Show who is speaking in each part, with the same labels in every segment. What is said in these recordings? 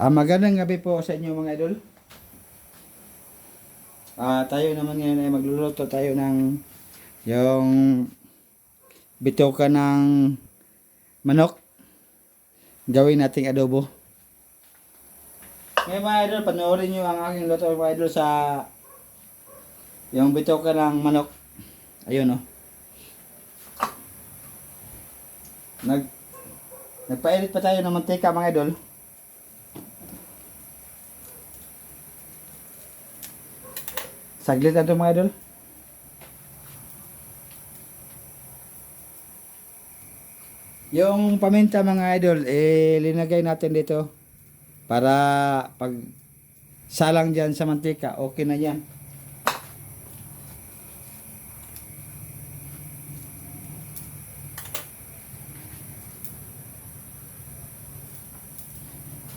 Speaker 1: Ah, magandang gabi po sa inyo mga idol. Ah, tayo naman ngayon ay magluluto tayo ng yung bitoka ng manok. Gawin nating adobo. Ngayon mga idol, panoorin nyo ang aking luto mga idol sa yung bitoka ng manok. Ayun oh. Nag Nagpailit pa tayo ng mantika mga idol. Saglit na ito mga idol. Yung paminta mga idol, eh, linagay natin dito para pag salang dyan sa mantika, okay na yan.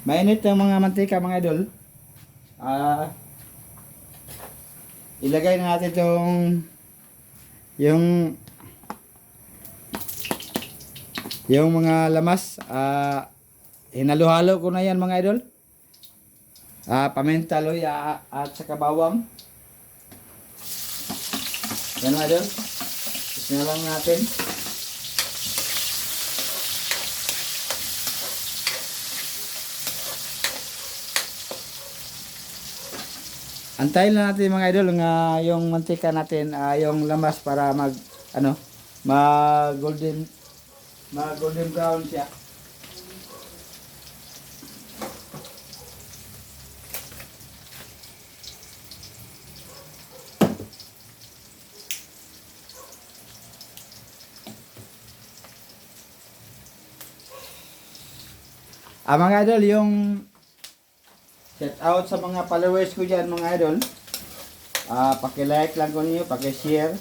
Speaker 1: Mainit ang mga mantika mga idol. Ah, ilagay na natin itong yung yung mga lamas. Ah hinalo-halo ko na yan mga idol. Ah paminta luya at saka bawang. Yan mga idol. Lang natin Antayin lang natin mga idol nga yung mantika natin, ah, yung lamas para mag ano, mag golden mag golden brown siya. Ah, mga idol, yung Shout out sa mga followers ko dyan mga idol. Ah, paki-like lang ko niyo, paki-share.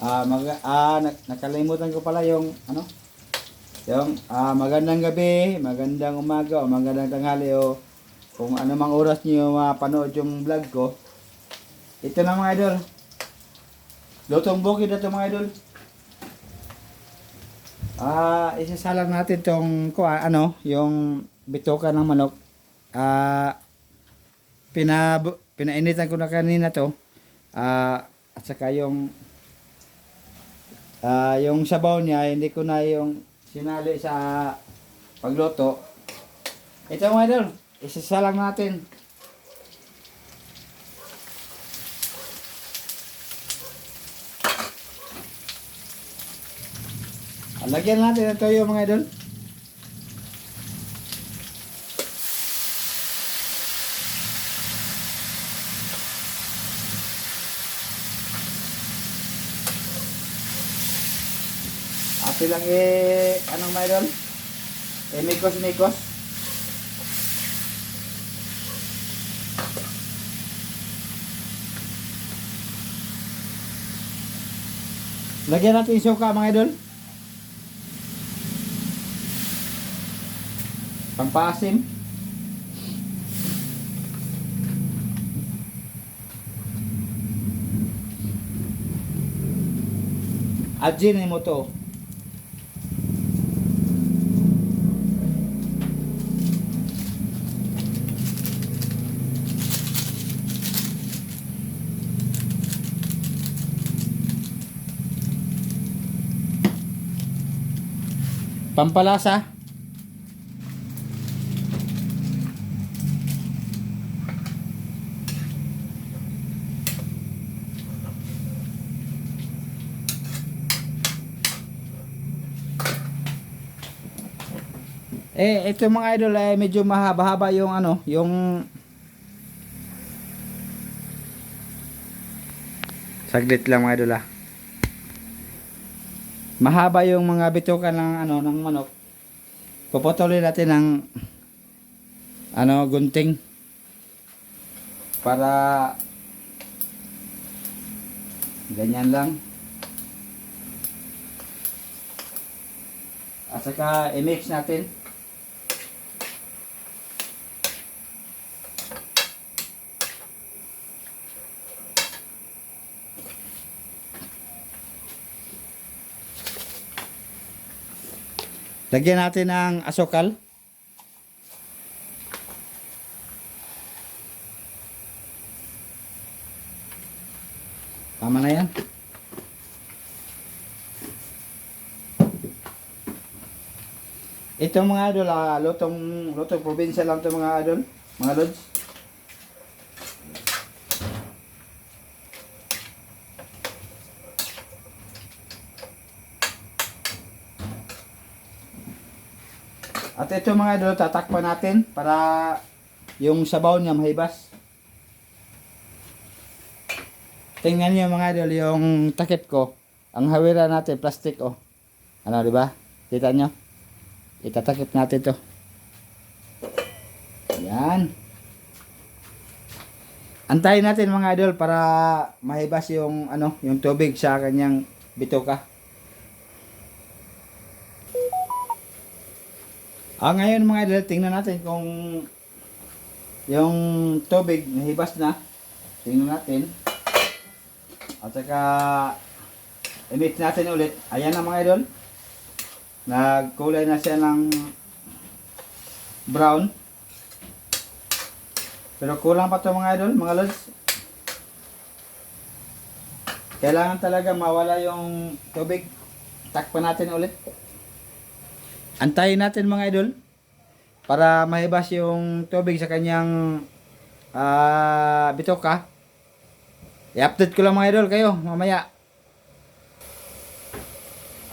Speaker 1: Ah, mag ah nak- nakalimutan ko pala yung ano? Yung ah, magandang gabi, magandang umaga o magandang tanghali o kung ano mang oras niyo mapanood yung vlog ko. Ito na mga idol. Lutong bukid na to mga idol. Ah, isasalang natin tong ko ano, yung bitoka ng manok. Ah, pina pinainitan ko na kanina to. Ah, at saka yung ah, yung sabaw niya, hindi ko na yung sinali sa pagluto. Ito mga idol, isasalang natin. Lagyan natin ng toyo mga idol. Ate lang eh, anong idol? Eh, mikos-mikos. Lagyan natin yung suka mga idol. Pampasim. Ajin mo to. Pampalasa. Eh, ito mga idol ay medyo mahaba-haba yung ano, yung Saglit lang mga idol ah. Mahaba yung mga bituka ng ano ng manok. Puputulin natin ng ano gunting para ganyan lang. At saka i-mix natin. Lagyan natin ng asokal. Tama na yan. Ito mga idol, ah, lutong, lutong probinsya lang ito mga idol, mga lods. At ito mga idol, tatakpan natin para yung sabaw niya mahibas. Tingnan niyo mga idol, yung takip ko. Ang hawira natin, plastic oh. Ano, di ba? Kita niyo? Itatakip natin to. Yan. Antayin natin mga idol para mahibas yung ano, yung tubig sa kanyang bituka. Ah, ngayon mga idol, tingnan natin kung yung tubig nahibas na. Tingnan natin. At saka i-mix natin ulit. Ayan na mga idol. Nagkulay na siya ng brown. Pero kulang pa to mga idol, mga lods. Kailangan talaga mawala yung tubig. Takpan natin ulit. Antayin natin mga idol para mahibas yung tubig sa kanyang ah bitoka. I-update ko lang mga idol kayo mamaya.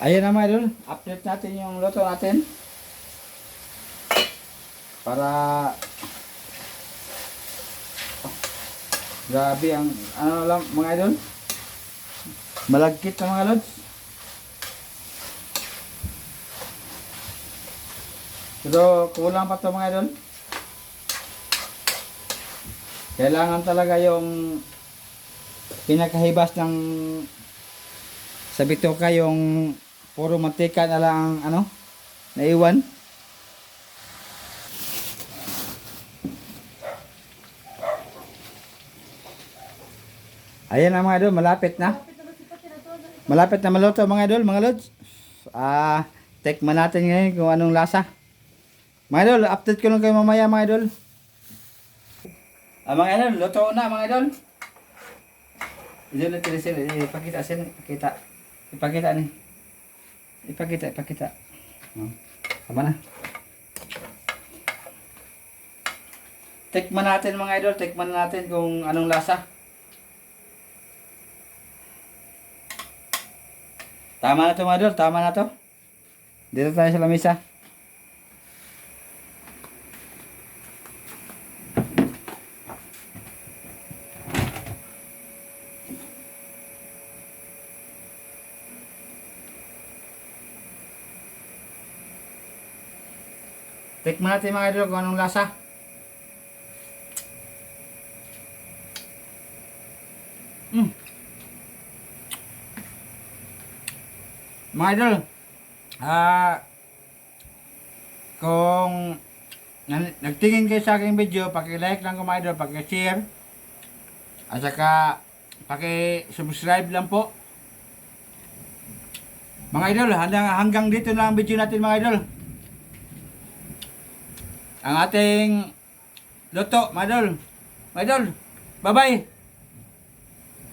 Speaker 1: Ayun na mga idol, update natin yung luto natin. Para Oh, grabe ang ano lang mga idol. Malagkit na mga lods. Pero kulang pa to mga idol. Kailangan talaga yung pinakahibas ng sa bituka yung puro mantika na lang ang ano naiwan. Ayan na mga idol, malapit na. Malapit na maluto mga idol, mga lods. Ah, tekman natin ngayon kung anong lasa. Mga idol, update ko lang kayo mamaya mga idol. Ah, mga idol, luto na mga idol. Ito na tirisil, ipakita sin, kita. Ipakita ni. Ipakita, ipakita. Oh, tama na. Tikman natin mga idol, tikman natin kung anong lasa. Tama na to mga idol, tama na to. Dito tayo sa lamisa. Tikman natin mga idol kung anong lasa. Mm. Mga idol, ah, kung nan- nagtingin kayo sa aking video, paki-like lang ko mga idol, paki-share, at saka paki-subscribe lang po. Mga idol, hanggang, hanggang dito na ang video natin mga idol. Ang ating luto. Mga idol, bye-bye!